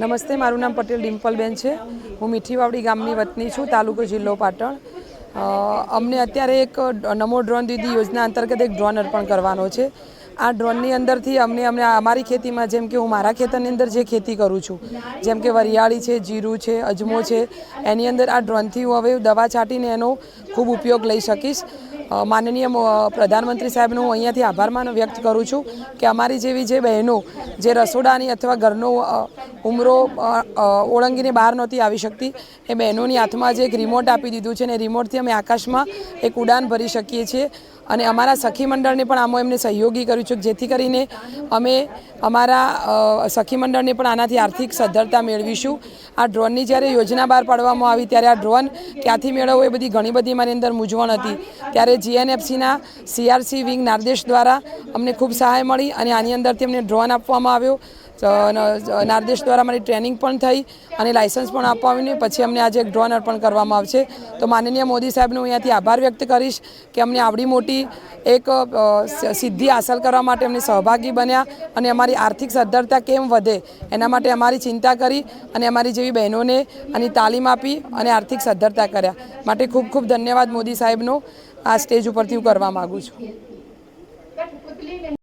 નમસ્તે, મારું નામ પટેલ ડિમ્પલબેન છે. હું મીઠીવાવડી ગામની વતની છું, તાલુકો જિલ્લો પાટણ. અમને અત્યારે એક નમો ડ્રોન દીદી યોજના અંતર્ગત એક ડ્રોન અર્પણ કરવાનો છે. આ ડ્રોનની અંદરથી અમને અમને અમારી ખેતીમાં, જેમ કે હું મારા ખેતરની અંદર જે ખેતી કરું છું, જેમ કે વરિયાળી છે, જીરું છે, અજમો છે, એની અંદર આ ડ્રોનથી હું હવે દવા છાંટીને એનો ખૂબ ઉપયોગ લઈ શકીશ. માનનીય પ્રધાનમંત્રી સાહેબનો હું અહીંયાથી આભાર માન વ્યક્ત કરું છું કે અમારી જેવી જે બહેનો, જે રસોડાની અથવા ઘરનો ઉમરો ઓળંગીને બહાર નહોતી આવી શકતી. એ બહેનોની હાથમાં જે એક રિમોટ આપી દીધું છે ને રિમોટથી અમે આકાશમાં એક ઉડાન ભરી શકીએ છીએ. અને અમારા સખી મંડળને પણ આમાં એમને સહયોગી કર્યું છે, જેથી કરીને અમે અમારા સખી મંડળને પણ આનાથી આર્થિક સદ્ધરતા મેળવીશું. આ ડ્રોનની જ્યારે યોજના બહાર પાડવામાં આવી, ત્યારે આ ડ્રોન ક્યાંથી મેળવવો એ બધી ઘણી બધી મારી અંદર મૂંઝવણ હતી. ત્યારે જીએનએફસીના સીઆરસી વિંગ નાર્દેશ દ્વારા અમને ખૂબ સહાય મળી અને આની અંદરથી અમને ડ્રોન આપવામાં આવ્યો. નાર્દેશ દ્વારા મારી ટ્રેનિંગ પણ થઈ અને લાયસન્સ પણ આપવામાં આવ્યું પછી અમને આજે એક ડ્રોન અર્પણ કરવામાં આવશે. તો માનનીય મોદી સાહેબનો હું અહીંયાથી આભાર વ્યક્ત કરીશ કે અમને આવડી મોટી એક સિદ્ધિ હાંસલ કરવા માટે અમને સહભાગી બન્યા અને અમારી આર્થિક સદ્ધરતા કેમ વધે એના માટે અમારી ચિંતા કરી અને અમારી જેવી બહેનોને આની તાલીમ આપી અને આર્થિક સદ્ધરતા કર્યા. માટે ખૂબ ખૂબ ધન્યવાદ મોદી સાહેબનો. આ સ્ટેજ ઉપરથી હું કરવા માગું છું.